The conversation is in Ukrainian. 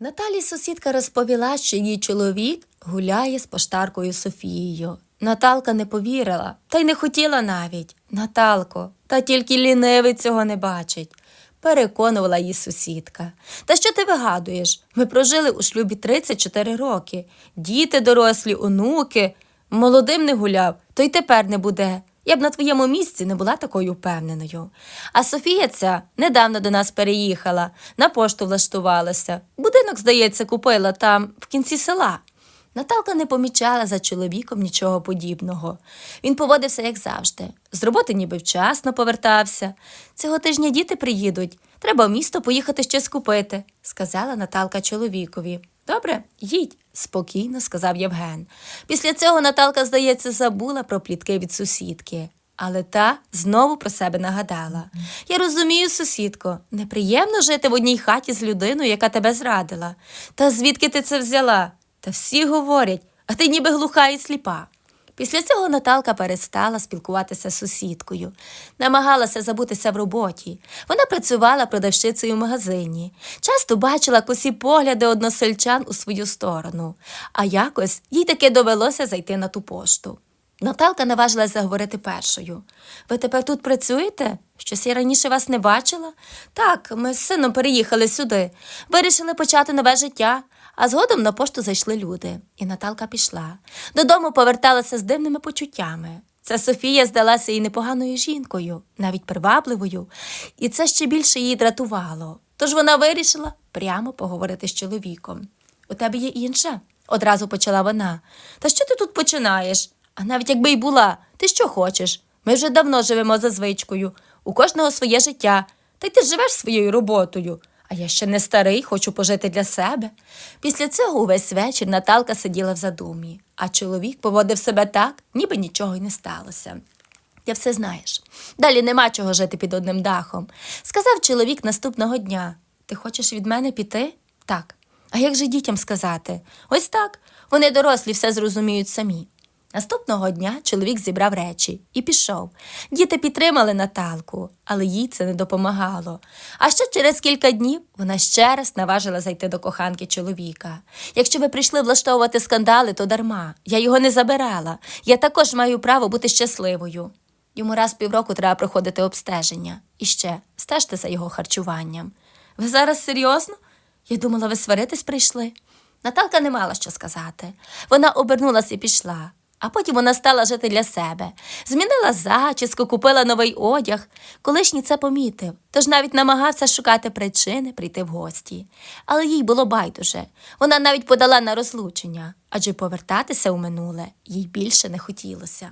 Наталі сусідка розповіла, що її чоловік гуляє з поштаркою Софією. Наталка не повірила, та й не хотіла навіть. Наталко, та тільки лінивий цього не бачить. Переконувала її сусідка. Та що ти вигадуєш? Ми прожили у шлюбі 34 роки. Діти дорослі, онуки. Молодим не гуляв, то й тепер не буде. Я б на твоєму місці не була такою впевненою. А Софія ця недавно до нас переїхала, на пошту влаштувалася. Будинок, здається, купила там, в кінці села. Наталка не помічала за чоловіком нічого подібного. Він поводився, як завжди. З роботи ніби вчасно повертався. Цього тижня діти приїдуть. Треба в місто поїхати щось купити, сказала Наталка чоловікові. Добре, їдь, спокійно сказав Євген. Після цього Наталка, здається, забула про плітки від сусідки. Але та знову про себе нагадала. Я розумію, сусідко, неприємно жити в одній хаті з людиною, яка тебе зрадила. Та звідки ти це взяла? Та всі говорять, а ти ніби глуха і сліпа. Після цього Наталка перестала спілкуватися з сусідкою, намагалася забутися в роботі. Вона працювала продавщицею в магазині, часто бачила косі погляди односельчан у свою сторону, а якось їй таки довелося зайти на ту пошту. Наталка наважилась заговорити першою. Ви тепер тут працюєте? Щось я раніше вас не бачила? Так, ми з сином переїхали сюди. Вирішили почати нове життя. А згодом на пошту зайшли люди, і Наталка пішла. Додому поверталася з дивними почуттями. Ця Софія здалася їй непоганою жінкою, навіть привабливою, і це ще більше її дратувало. Тож вона вирішила прямо поговорити з чоловіком. У тебе є інша? одразу почала вона. Та що ти тут починаєш? А навіть якби й була, ти що хочеш? Ми вже давно живемо за звичкою, у кожного своє життя, та й ти живеш своєю роботою. А я ще не старий, хочу пожити для себе. Після цього увесь вечір Наталка сиділа в задумі, а чоловік поводив себе так, ніби нічого й не сталося. Ти все знаєш. Далі нема чого жити під одним дахом. Сказав чоловік наступного дня: Ти хочеш від мене піти? Так. А як же дітям сказати? Ось так. Вони дорослі все зрозуміють самі. Наступного дня чоловік зібрав речі і пішов. Діти підтримали Наталку, але їй це не допомагало. А ще через кілька днів вона ще раз наважила зайти до коханки чоловіка. Якщо ви прийшли влаштовувати скандали, то дарма. Я його не забирала. Я також маю право бути щасливою. Йому раз півроку треба проходити обстеження. І ще стежте за його харчуванням. Ви зараз серйозно? Я думала, ви сваритись прийшли. Наталка не мала що сказати. Вона обернулася і пішла. А потім вона стала жити для себе. Змінила зачіску, купила новий одяг. Колишній це помітив, тож навіть намагався шукати причини прийти в гості. Але їй було байдуже. Вона навіть подала на розлучення, адже повертатися у минуле їй більше не хотілося.